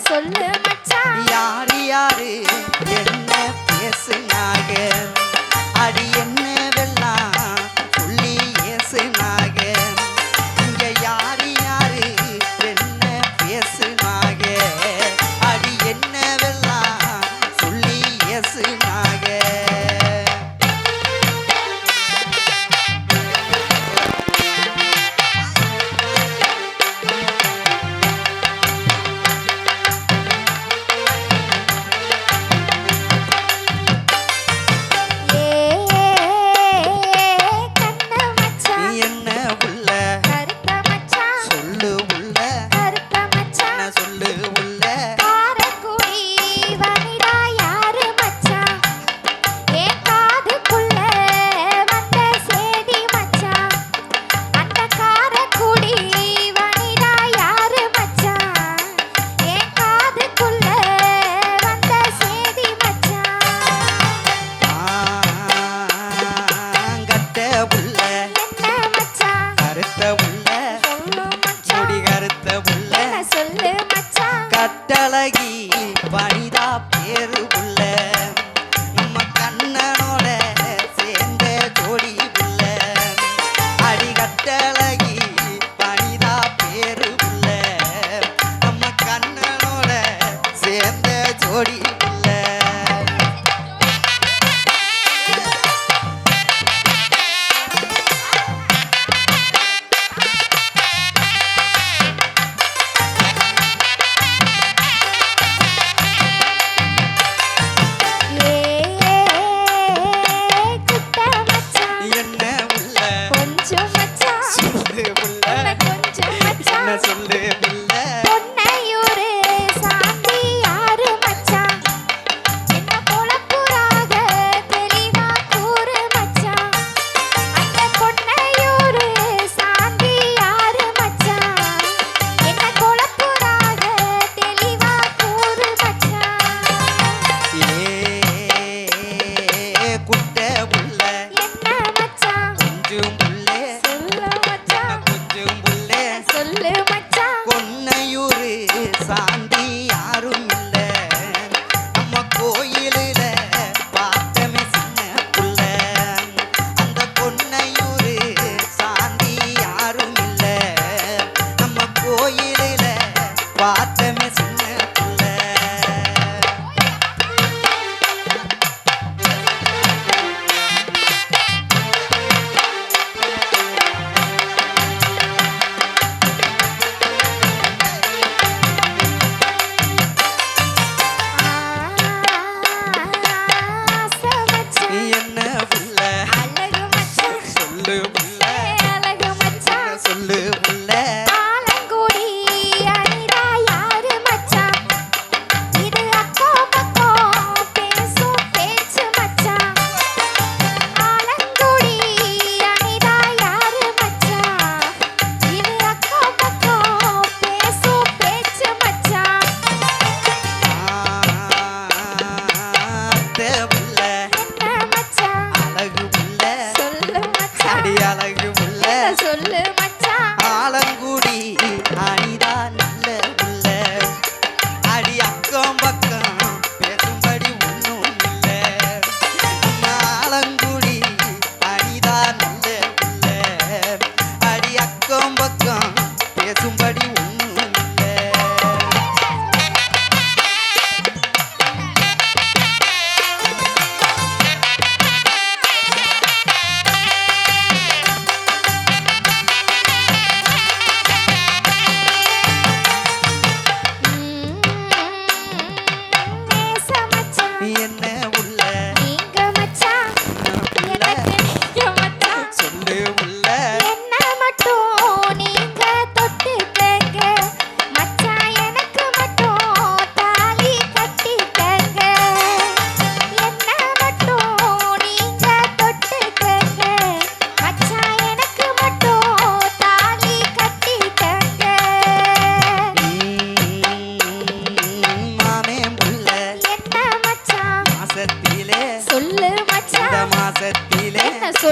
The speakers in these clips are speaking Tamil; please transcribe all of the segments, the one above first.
சொல்லு மச்சான் யாரு யாரு? என்ன பேசுனாங்க? அடி என்ன வெள்ள கட்டழகி பணிதா பேரு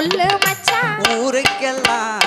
சொல்லு மச்சான். ஊருக்கெல்லாம்